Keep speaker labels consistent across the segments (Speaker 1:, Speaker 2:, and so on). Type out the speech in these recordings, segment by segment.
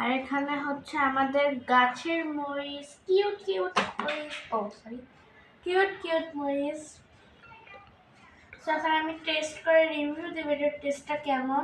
Speaker 1: আর এখানে হচ্ছে আমাদের গাছের মরিচ কিউট কিউট মরিচ, ও সরি কিউট কিউট মরিচ। তো এখন আমি টেস্ট করে রিভিউ দেবো টেস্টটা কেমন?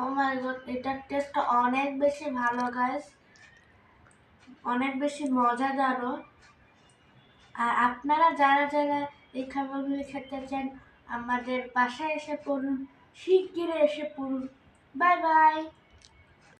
Speaker 1: ও মাই গড এটার টেস্ট অনেক বেশি ভালো গাইস অনেক বেশি মজাদারও। আর আপনারা যারা যারা এই খাবারগুলি খেতে চান, আমাদের বাসায় এসে পড়ুন শিগগিরে এসে পড়ুন। Bye bye